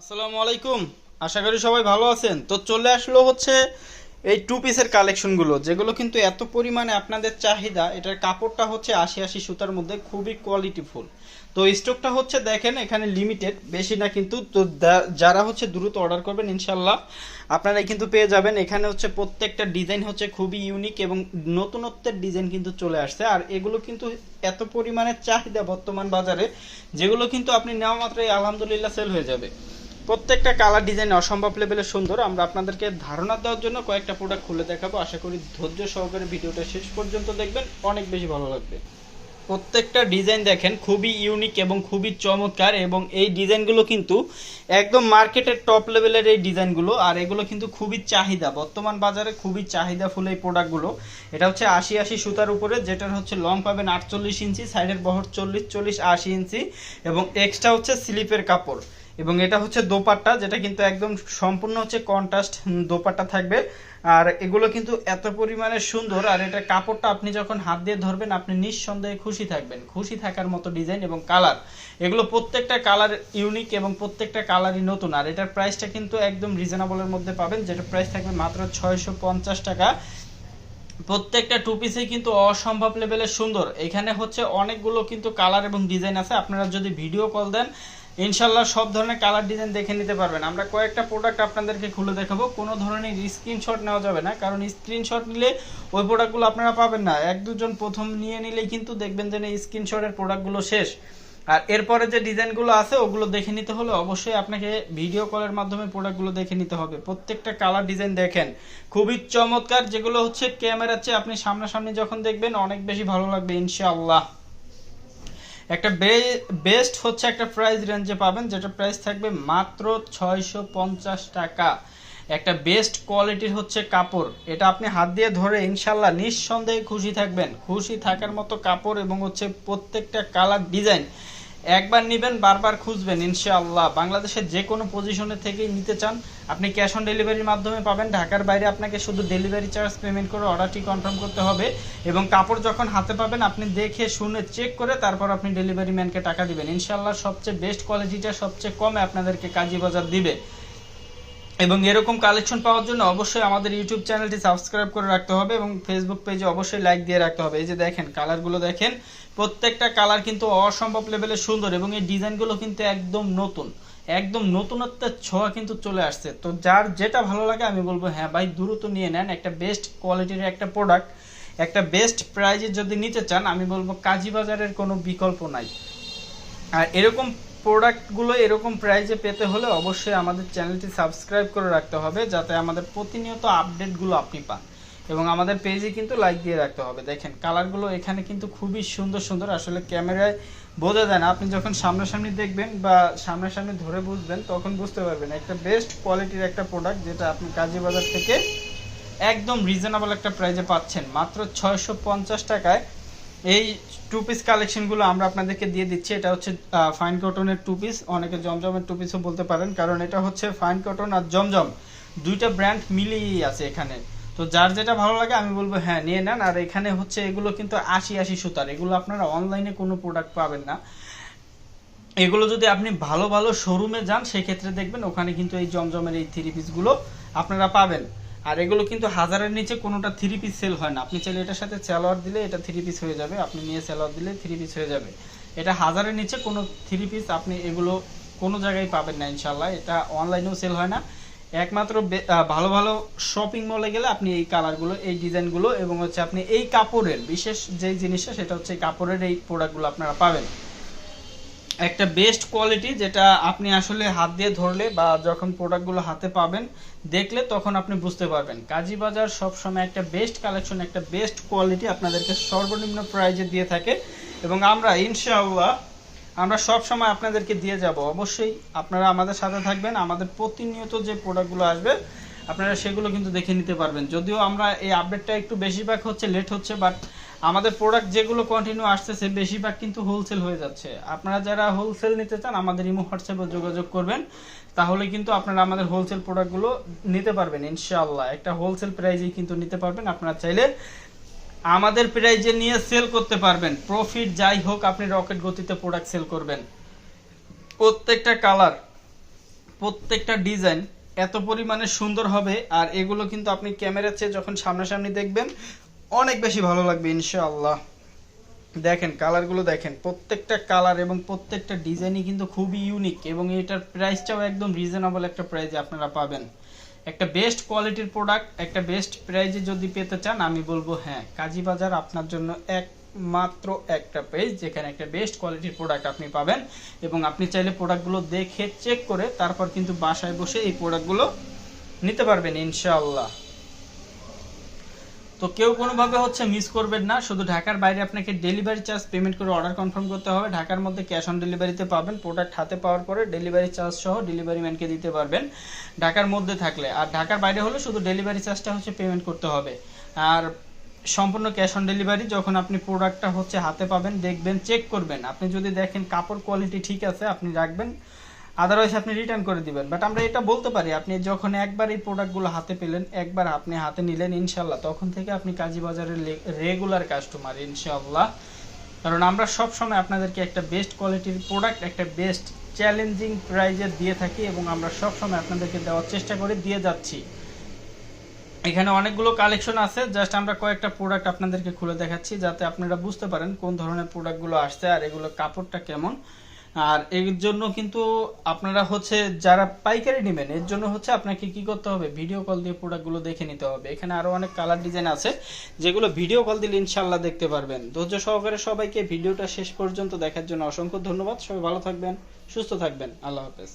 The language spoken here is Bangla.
আসসালামু আলাইকুম। আশা করি সবাই ভালো আছেন। তো চলে আসলো হচ্ছে এই টু পিসের কালেকশনগুলো যেগুলো কিন্তু এত পরিমাণে আপনাদের চাহিদা, এটার কাপড়টা হচ্ছে আশি আশি সুতার মধ্যে খুবই কোয়ালিটিফুল তো স্টকটা হচ্ছে দেখেন এখানে লিমিটেড বেশি না কিন্তু তো যারা হচ্ছে দ্রুত অর্ডার করবেন ইনশাল্লাহ আপনারা কিন্তু পেয়ে যাবেন। এখানে হচ্ছে প্রত্যেকটা ডিজাইন হচ্ছে খুবই ইউনিক এবং নতুনত্বের ডিজাইন কিন্তু চলে আসছে। আর এগুলো কিন্তু এত পরিমাণে চাহিদা বর্তমান বাজারে, যেগুলো কিন্তু আপনি নেওয়া মাত্রই আলহামদুলিল্লাহ সেল হয়ে যাবে। প্রত্যেকটা কালার ডিজাইন অসম্ভব লেভেলে সুন্দর। আমরা আপনাদেরকে ধারণা দেওয়ার জন্য কয়েকটা প্রোডাক্ট খুলে দেখাবো। আশা করি ধৈর্য সহকারে ভিডিওটা শেষ পর্যন্ত দেখবেন। অনেক বেশি ভালো লাগবে। প্রত্যেকটা ডিজাইন দেখেন, খুবই ইউনিক এবং খুবই চমৎকার এবং এই ডিজাইনগুলো কিন্তু একদম মার্কেটের টপ লেভেলের এই ডিজাইনগুলো আর এগুলো কিন্তু খুবই চাহিদা। বর্তমান বাজারে খুবই চাহিদা ফুল এই প্রোডাক্টগুলো এটা হচ্ছে আশি আশি সুতার উপরে, যেটার হচ্ছে লং পাবেন আটচল্লিশ ইঞ্চি সাইডের বহর চল্লিশ চল্লিশ আশি ইঞ্চি এবং এক্সট্রা হচ্ছে স্লিপের কাপড়। এবং এটা হচ্ছে দোপাট্টা, যেটা কিন্তু একদম সম্পূর্ণ হচ্ছে কন্ট্রাস্ট দোপাট্টা থাকবে। আর এগুলো কিন্তু এত পরিমাণে সুন্দর, আর এটা কাপড়টা আপনি যখন হাত দিয়ে ধরবেন, আপনি নিঃসন্দেহে খুশি থাকবেন। খুশি থাকার মতো ডিজাইন এবং কালার এগুলো প্রত্যেকটা কালার ইউনিক এবং প্রত্যেকটা কালারই নতুন, আর এটার প্রাইসটা কিন্তু একদম রিজনেবলের মধ্যে পাবেন, যেটা প্রাইস থাকবে মাত্র ছয়শো পঞ্চাশ টাকা। প্রত্যেকটা টু পিসে কিন্তু অসম্ভব লেভেলের সুন্দর। এখানে হচ্ছে অনেকগুলো কিন্তু কালার এবং ডিজাইন আছে। আপনারা যদি ভিডিও কল দেন ইনশাল্লাহ সব ধরনের কালার ডিজাইন দেখে নিতে পারবেন। আমরা কয়েকটা প্রোডাক্ট আপনাদেরকে খুলে দেখাবো। কোনো ধরনের স্ক্রিনশট নেওয়া যাবে না, কারণ স্ক্রিনশট নিলে ওই প্রোডাক্টগুলো আপনারা পাবেন না। এক দুজন প্রথম নিয়ে নিলেই কিন্তু দেখবেন যে স্ক্রিনশটের প্রোডাক্টগুলো শেষ। আর এরপরে যে ডিজাইনগুলো আছে, ওগুলো দেখে নিতে হলে অবশ্যই আপনাকে ভিডিও কলের মাধ্যমে প্রোডাক্টগুলো দেখে নিতে হবে। প্রত্যেকটা কালার ডিজাইন দেখেন। খুবই চমৎকার, যেগুলো হচ্ছে ক্যামেরার চেয়ে আপনি সামনাসামনি যখন দেখবেন, অনেক বেশি ভালো লাগবে, ইনশাআল্লাহ। একটা বেস্ট হচ্ছে একটা প্রাইস রেঞ্জে পাবেন, যেটা প্রাইস থাকবে মাত্র ছয়শো পঞ্চাশ টাকা। একটা বেস্ট কোয়ালিটির হচ্ছে কাপড়। এটা আপনি হাত দিয়ে ধরে ইনশাল্লাহ নিঃসন্দেহে খুশি থাকবেন। খুশি থাকার মতো কাপড় এবং হচ্ছে প্রত্যেকটা কালার ডিজাইন একবার নেবেন, বারবার খুঁজবেন, ইনশাআল্লাহ। বাংলাদেশের যে কোনো পজিশনে থেকেই নিতে চান, আপনি ক্যাশ অন ডেলিভারির মাধ্যমে পাবেন। ঢাকার বাইরে আপনাকে শুধু ডেলিভারি চার্জ পেমেন্ট করে অর্ডারটি কনফার্ম করতে হবে এবং কাপড় যখন হাতে পাবেন, আপনি দেখে, শুনে চেক করে তারপর আপনি ডেলিভারি ম্যানকে টাকা দিবেন। ইনশাআল্লাহ সবচেয়ে বেস্ট কোয়ালিটিটা সবচেয়ে কমে আপনাদেরকে কাজী বাজার দিবে। এবং এরকম কালেকশন পাওয়ার জন্য অবশ্যই আমাদের ইউটিউব চ্যানেলটি সাবস্ক্রাইব করে রাখতে হবে এবং ফেসবুক পেজে অবশ্যই লাইক দিয়ে রাখতে হবে। এই যে দেখেন কালারগুলো দেখেন, প্রত্যেকটা কালার কিন্তু অসম্ভব লেভেলে সুন্দর এবং এই ডিজাইনগুলো কিন্তু একদম নতুন। একদম নতুনত্বের ছোঁয়া কিন্তু চলে আসছে। তো যার যেটা ভালো লাগে আমি বলব হ্যাঁ ভাই, দ্রুত নিয়ে নেন। একটা বেস্ট কোয়ালিটির একটা প্রোডাক্ট একটা বেস্ট প্রাইজে যদি নিতে চান, আমি বলব কাজী বাজারের কোনো বিকল্প নাই। আর এরকম প্রোডাক্টগুলো এরকম প্রাইজে পেতে হলে অবশ্যই আমাদের চ্যানেলটি সাবস্ক্রাইব করে রাখতে হবে, যাতে আমাদের প্রতিনিয়ত আপডেটগুলো আপনি পান। এবং আমাদের পেজে কিন্তু লাইক দিয়ে রাখতে হবে। দেখেন কালারগুলো এখানে কিন্তু খুবই সুন্দর সুন্দর। আসলে ক্যামেরায় বোঝা যায় না। আপনি যখন সামনাসামনি দেখবেন বা সামনাসামনি ধরে বুঝবেন, তখন বুঝতে পারবেন একটা বেস্ট কোয়ালিটির একটা প্রোডাক্ট যেটা আপনি কাজী বাজার থেকে একদম রিজনেবল একটা প্রাইজে পাচ্ছেন। মাত্র ছয়শো পঞ্চাশ টাকায় এই টু পিস কালেকশনগুলো আমরা আপনাদেরকে দিয়ে দিচ্ছি। এটা হচ্ছে ফাইন কটনের টু পিস অনেকে জমজমের টু পিসও বলতে পারেন, কারণ এটা হচ্ছে ফাইন কটন আর জমজম। দুইটা ব্র্যান্ড মিলিয়েই আছে এখানে। তো যার যেটা ভালো লাগে, আমি বলব হ্যাঁ নিয়ে নেন। আর এখানে হচ্ছে এগুলো কিন্তু আশি আশি সুতার। এগুলো আপনারা অনলাইনে কোনো প্রোডাক্ট পাবেন না। এগুলো যদি আপনি ভালো ভালো শোরুমে যান, সেক্ষেত্রে দেখবেন ওখানে কিন্তু এই জমজমের এই থ্রি পিসগুলো আপনারা পাবেন। আর এগুলো কিন্তু হাজারের নিচে কোনোটা থ্রি পিস সেল হয় না। আপনি চাইলে এটার সাথে স্যালোয়ার দিলে এটা থ্রি পিস হয়ে যাবে। আপনি নিয়ে স্যালোয়ার দিলে থ্রি পিস হয়ে যাবে। এটা হাজারের নিচে কোনো থ্রি পিস আপনি এগুলো কোনো জায়গায় পাবেন না ইনশাল্লাহ এটা অনলাইনেও সেল হয় না। একমাত্র ভালো ভালো শপিং মলে গেলে আপনি এই কালারগুলো এই ডিজাইনগুলো এবং হচ্ছে আপনি এই কাপড়ের, বিশেষ যে জিনিসটা, সেটা হচ্ছে কাপড়ের এই প্রোডাক্টগুলো আপনারা পাবেন। একটা বেস্ট কোয়ালিটি যেটা আপনি আসলে হাত দিয়ে ধরলে বা যখন প্রোডাক্টগুলো হাতে পাবেন, দেখলে তখন আপনি বুঝতে পারবেন। কাজী বাজার সবসময় একটা বেস্ট কালেকশন একটা বেস্ট কোয়ালিটি আপনাদেরকে সর্বনিম্ন প্রাইজে দিয়ে থাকে। এবং আমরা, ইনশাআল্লাহ, আমরা সব সময় আপনাদেরকে দিয়ে যাব। অবশ্যই আপনারা আমাদের সাথে থাকবেন। আমাদের প্রতিনিয়ত যে প্রোডাক্টগুলো আসবে আপনারা সেগুলো কিন্তু দেখে নিতে পারবেন। যদিও আমরা এই আপডেটটা একটু বেশিরভাগ হচ্ছে লেট হচ্ছে বাট আমাদের প্রোডাক্ট যেগুলো কন্টিনিউ আসতেছে, বেশিরভাগ কিন্তু হোলসেল হয়ে যাচ্ছে। আপনারা যারা হোলসেল নিতে চান, আমাদের ইমো হোয়াটসঅ্যাপে যোগাযোগ করবেন। তাহলে কিন্তু আপনারা আমাদের হোলসেল প্রোডাক্টগুলো নিতে পারবেন, ইনশাআল্লাহ। একটা হোলসেল প্রাইজেই কিন্তু নিতে পারবেন। আপনারা চাইলে আমাদের প্রাইজে নিয়ে সেল করতে পারবেন। প্রফিট যাই হোক, আপনি রকেট গতিতে প্রোডাক্ট সেল করবেন। প্রত্যেকটা কালার প্রত্যেকটা ডিজাইন এত পরিমাণে সুন্দর হবে, আর এগুলো কিন্তু আপনি ক্যামেরার চেয়ে যখন সামনাসামনি দেখবেন, অনেক বেশি ভালো লাগবে, ইনশাআল্লাহ। দেখেন, কালারগুলো দেখেন, প্রত্যেকটা কালার এবং প্রত্যেকটা ডিজাইনই কিন্তু খুবই ইউনিক এবং এটার প্রাইসটাও একদম রিজনেবল একটা প্রাইসে আপনারা পাবেন। একটা বেস্ট কোয়ালিটির প্রোডাক্ট একটা বেস্ট প্রাইজে যদি পেতে চান, আমি বলব হ্যাঁ কাজী বাজার আপনার জন্য একমাত্র একটা পেজ যেখানে একটা বেস্ট কোয়ালিটির প্রোডাক্ট আপনি পাবেন এবং আপনি চাইলে প্রোডাক্টগুলো দেখে চেক করে তারপর কিন্তু বাসায় বসে এই প্রোডাক্টগুলো নিতে পারবেন ইনশাআল্লাহ। তো কেউ কোনোভাবে হচ্ছে মিস করবেন না, শুধু ঢাকার বাইরে আপনাকে ডেলিভারি চার্জ পেমেন্ট করে অর্ডার কনফার্ম করতে হবে। ঢাকার মধ্যে ক্যাশ অন ডেলিভারিতে পাবেন প্রোডাক্ট হাতে পাওয়ার পরে ডেলিভারি চার্জ সহ ডেলিভারি ম্যানকে দিতে পারবেন ঢাকার মধ্যে থাকলে। আর ঢাকার বাইরে হলে শুধু ডেলিভারি চার্জটা হচ্ছে পেমেন্ট করতে হবে। আর সম্পূর্ণ ক্যাশ অন ডেলিভারি যখন আপনি প্রোডাক্টটা হচ্ছে হাতে পাবেন, দেখবেন চেক করবেন। আপনি যদি দেখেন কাপড় কোয়ালিটি ঠিক আছে, আপনি রাখবেন। আদারওয়াইজ আপনি রিটার্ন করে দিবেন। বাট আমরা এটা বলতে পারি, আপনি যখন একবার এই প্রোডাক্টগুলো হাতে পেলেন, একবার আপনি হাতে নিলেন ইনশাল্লাহ তখন থেকে আপনি কাজী বাজারের রেগুলার কাস্টমার ইনশাল্লাহ কারণ আমরা সব সময় আপনাদেরকে একটা বেস্ট কোয়ালিটির প্রোডাক্ট একটা বেস্ট চ্যালেঞ্জিং প্রাইজে দিয়ে থাকি এবং আমরা সব সময় আপনাদেরকে দেওয়ার চেষ্টা করে দিয়ে যাচ্ছি। এখানে অনেকগুলো কালেকশন আছে। জাস্ট আমরা কয়েকটা প্রোডাক্ট আপনাদেরকে খুলে দেখাচ্ছি, যাতে আপনারা বুঝতে পারেন কোন ধরনের প্রোডাক্টগুলো আসছে আর এগুলো কাপড়টা কেমন। আর এর জন্য কিন্তু আপনারা হচ্ছে যারা পাইকারি নেবেন, এর জন্য হচ্ছে আপনাকে কি করতে হবে? ভিডিও কল দিয়ে প্রোডাক্টগুলো দেখে নিতে হবে। এখানে আরও অনেক কালার ডিজাইন আছে, যেগুলো ভিডিও কল দিলে ইনশাল্লাহ দেখতে পারবেন। ধৈর্য সহকারে সবাইকে ভিডিওটা শেষ পর্যন্ত দেখার জন্য অসংখ্য ধন্যবাদ। সবাই ভালো থাকবেন, সুস্থ থাকবেন। আল্লাহ হাফেজ।